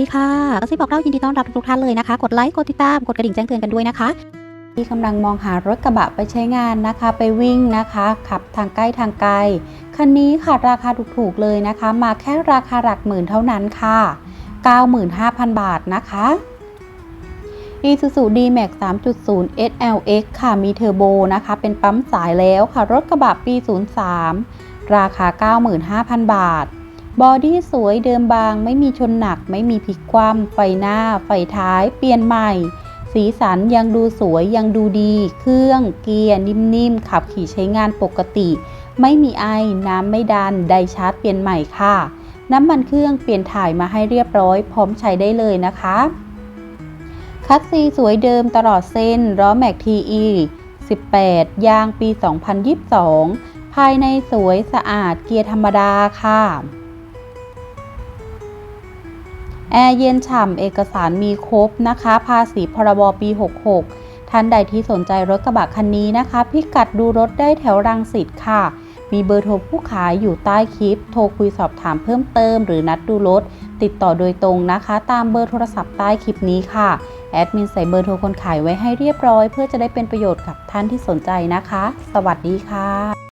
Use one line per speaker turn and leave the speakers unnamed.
วัสดีค่ะกระซิบบอกเล่ายินดีต้อนรับทุกท่านเลยนะคะ กดไลค์ กดติดตาม กดกระดิ่งแจ้งเตือนกันด้วยนะคะ ที่กำลังมองหารถกระบะไปใช้งานนะคะ ไปวิ่งนะคะ ขับทางใกล้ทางไกล คันนี้ค่ะราคาถูกๆเลยนะคะ มาแค่ราคาหลักหมื่นเท่านั้นค่ะ 95,000 บาทนะคะ Isuzu D-Max 3.0 SLX ค่ะมีเทอร์โบนะคะ เป็นปั๊มสายแล้วค่ะ รถกระบะปี 03 ราคา 95,000 บาท บอดี้สวยเดิมบางไม่มีชนหนักไม่มีพลิกคว่ำไฟหน้า ไฟท้าย เปลี่ยนใหม่ สีสันยังดูสวยยังดูดี เครื่องเกียร์นิ่มๆ ขับขี่ใช้งานปกติ ไม่มีไอ น้ำไม่ดัน ไดชาร์จเปลี่ยนใหม่ค่ะ น้ำมันเครื่องเปลี่ยนถ่ายมาให้เรียบร้อย พร้อมใช้ได้เลยนะคะ คัสซีสวยเดิมตลอดเส้นล้อแม็ก TE 18 ยางปี 2022 ภายในสวยสะอาดเกียร์ธรรมดาค่ะ แอร์เย็นฉ่ำเอกสารมีครบนะคะ ภาษีพรบปี 66 ท่านใดที่สนใจรถกระบะคันนี้นะคะ พิกัดดูรถได้แถวรังสิตค่ะ มีเบอร์โทรผู้ขายอยู่ใต้คลิป โทรคุยสอบถามเพิ่มเติม หรือนัดดูรถ ติดต่อโดยตรงนะคะ ตามเบอร์โทรศัพท์ใต้คลิปนี้ค่ะ แอดมินใส่เบอร์โทรคนขายไว้ให้เรียบร้อย เพื่อจะได้เป็นประโยชน์กับท่านที่สนใจนะคะ สวัสดีค่ะ